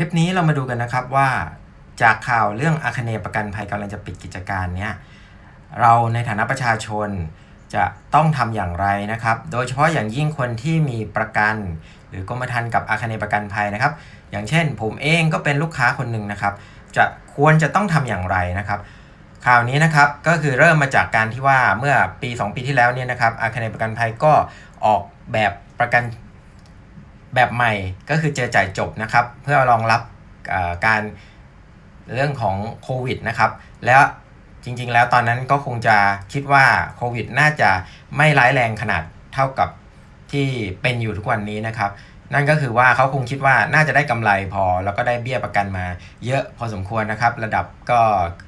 คลิปนี้เรามาดูกันนะครับว่าจากข่าวเรื่องอาคเนประกันภัยกำลังจะปิดกิจการเนี้ยเราในฐานะประชาชนจะต้องทำอย่างไรนะครับ โดยเฉพาะอย่างยิ่งคนที่มีประกัน หรือกรมธรรม์กับอาคเนประกันภัยนะครับ อย่างเช่น ผมเองก็เป็นลูกค้าคนหนึ่งนะครับ จะควรจะต้องทำอย่างไรนะครับข่าวนี้นะครับก็คือเริ่มมาจากการที่ว่าเมื่อปี 2 ปีที่แล้วเนี่ยนะครับอาคเนประกันภัยก็ออกแบบประกัน แบบใหม่ก็คือเจอจ่ายจบนะครับ เพื่อรองรับการเรื่องของโควิดนะครับแล้วจริงๆ แล้วตอนนั้นก็คงจะคิดว่าโควิดน่าจะไม่ร้ายแรงขนาดเท่ากับที่เป็นอยู่ทุกวันนี้นะครับ นั่นก็คือว่าเขาคงคิดว่าน่าจะได้กำไรพอ แล้วก็ได้เบี้ยประกันมาเยอะพอสมควรนะครับ ระดับก็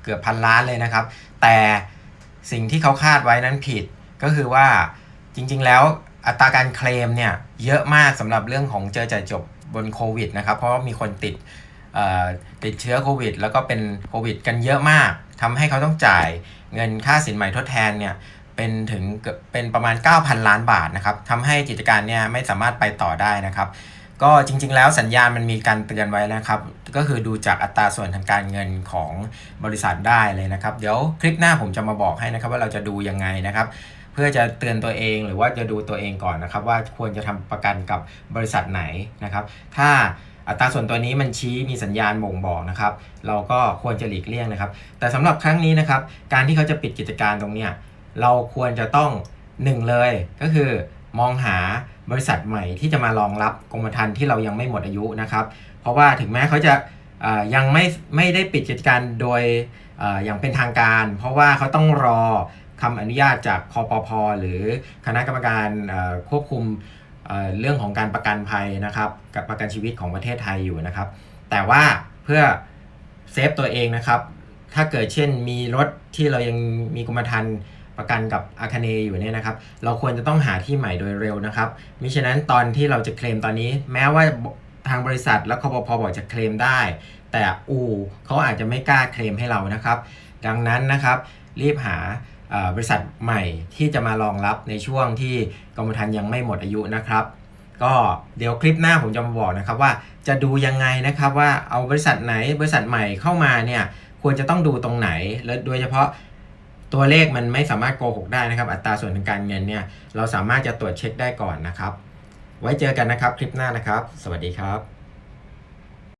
เกือบพันล้านเลยนะครับ แต่สิ่งที่เขาคาดไว้นั้นผิดก็คือว่าจริงๆแล้ว อัตราการเคลมเนี่ยเยอะมากสำหรับเรื่องของเจอจ่ายจบบนโควิดนะครับ เพราะว่ามีคนติดเอ่อติดเชื้อโควิด แล้วก็เป็นโควิด กันเยอะมากทำให้เขาต้องจ่ายเงินค่าสินใหม่ทดแทนเนี่ยเป็นถึงเกือบเป็นประมาณ 9,000 ล้านบาทนะครับทำให้กิจการเนี่ยไม่สามารถไปต่อได้นะครับ ก็จริง ๆ แล้วสัญญาณมันมีการเตือนไว้นะครับ ก็คือดูจากอัตราส่วนทางการเงินของบริษัทได้เลยนะครับ เดี๋ยวคลิปหน้าผมจะมาบอกให้นะครับว่าเราจะดูยังไงนะครับ พื่อจะเตือนตัวเองหรือว่าจะดูตัวเองก่อนนะครับ ว่าควรจะทำประกันกับบริษัทไหนนะครับ ถ้าอัตราส่วนตัวนี้มันชี้มีสัญญาณบ่งบอกนะครับ เราก็ควรจะหลีกเลี่ยงนะครับ แต่สำหรับครั้งนี้นะครับ การที่เขาจะปิดกิจการตรงเนี้ยเราควรจะต้องหนึ่งเลยก็คือมองหาบริษัทใหม่ที่จะมารองรับกรมธรรม์ที่เรายังไม่หมดอายุนะครับ เพราะว่าถึงแม้เขาจะยังไม่ไม่ได้ปิดกิจการโดยออย่างเป็นทางการ เพราะว่าเขาต้องรอ คำอนุญาตจากคอปพหรือคณะกรรมการควบคุมเรื่องของการประกันภัยนะครับกับประกันชีวิตของประเทศไทยอยู่นะครับ แต่ว่าเพื่อเซฟตัวเองนะครับ ถ้าเกิดเช่นมีรถที่เรายังมีกรมธรรม์ประกันกับอาคาเนอยู่เนี่ยนะครับ เราควรจะต้องหาที่ใหม่โดยเร็วนะครับมิฉะนั้นตอนที่เราจะเคลมตอนนี้ แม้ว่าทางบริษัทและคอปพบอกจะเคลมได้ แต่อูเขาอาจจะไม่กล้าเคลมให้เรานะครับ ดังนั้นนะครับ รีบหา บริษัทใหม่ที่จะมารองรับในช่วงที่กรมธรรม์ยังไม่หมดอายุนะครับ ก็เดี๋ยวคลิปหน้าผมจะมาบอกนะครับว่าจะดูยังไงนะครับว่าเอาบริษัทไหนบริษัทใหม่เข้ามาเนี่ยควรจะต้องดูตรงไหน และโดยเฉพาะตัวเลขมันไม่สามารถโกหกได้นะครับ อัตราส่วนทางการเงินเนี่ยเราสามารถจะตรวจเช็คได้ก่อนนะครับ ไว้เจอกันนะครับคลิปหน้านะครับ สวัสดีครับ